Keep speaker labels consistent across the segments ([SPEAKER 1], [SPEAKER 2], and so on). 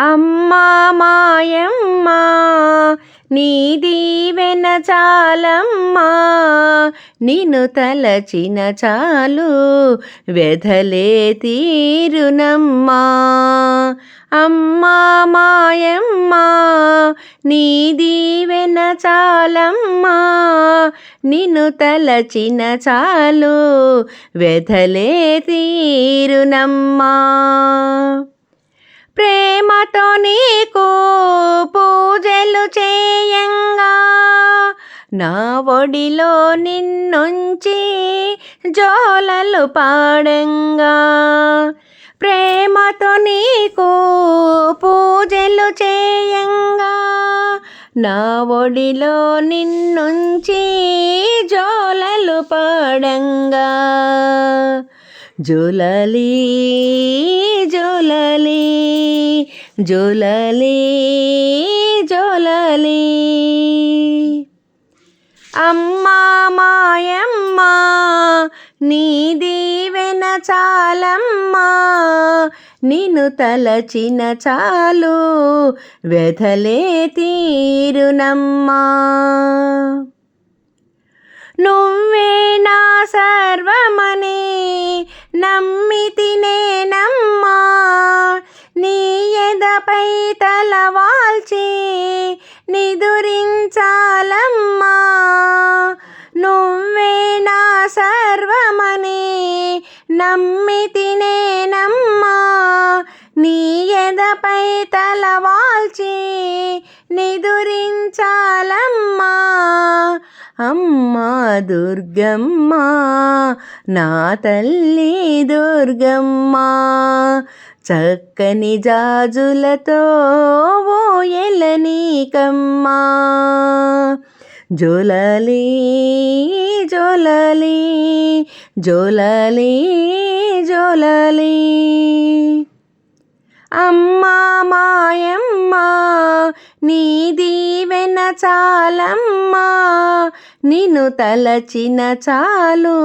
[SPEAKER 1] అమ్మా మాయమ్మ నీ దీవెన చాలమ్మా నిన్ను తలచిన చాలు వెధలే తీరునమ్మా. అమ్మా మాయమ్మ నీ దీవెన చాలమ్మా నిన్ను తలచిన చాలు వెధలే తీరునమ్మా. ప్రేమతో నీకు పూజలు చేయంగా. నా ఒడిలో నిన్నుంచి జోలలు పాడంగా. ప్రేమతో నీకు పూజలు చేయంగా. నా ఒడిలో నిన్నుంచి జోలలు పాడంగా. జోలలి జోలలి. జోలలి జోలలి. అమ్మా మాయమ్మ నీ దీవెన చాలమ్మా. నిన్ను తలచిన చాలు వెధలే తీరునమ్మా. నువ్వే నా సర్వమనే ఎదపై తలవాల్చి నిదురించాలమ్మా. నువ్వే నా సర్వమని నమ్మి తినేనమ్మా. నీ ఎదపై తలవాల్చి నిదురించాలమ్మా. అమ్మా దుర్గమ్మ నా తల్లి దుర్గమ్మ చక్కని జాజులతో ఓ ఎలనీకమ్మా జోలలి జోలలి జోలలి జోలలి. అమ్మా మాయమ్మ నీ దీవెన చాలమ్మా. నిన్ను తలచిన చాలు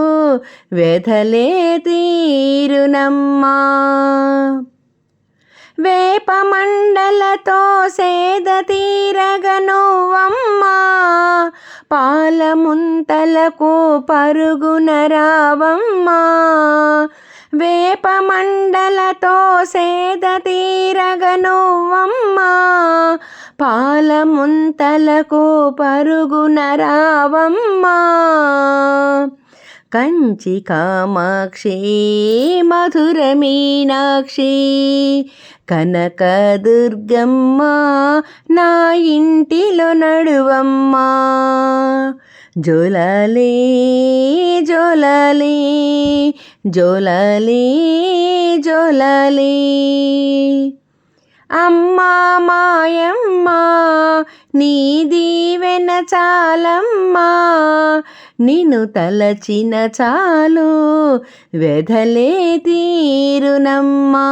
[SPEAKER 1] వెధలే తీరునమ్మా. వేపమండలతో సేద తీరగనువమ్మా పాలముంతలకు పరుగున రావమ్మా. వేపమండలతో సేద తీరగనువమ్మా పాలముంతలకు పరుగున రావమ్మా. కంచి కామాక్షి మధుర మీనాక్షి కనకదుర్గమ్మ నా ఇంటిలో నడువమ్మా. జోలలే జోలలే జోలలే జోలలే. అమ్మా మాయమ్మ నీ దీవెన చాలమ్మా. నిన్ను తలచిన చాలు వెధలే తీరునమ్మా.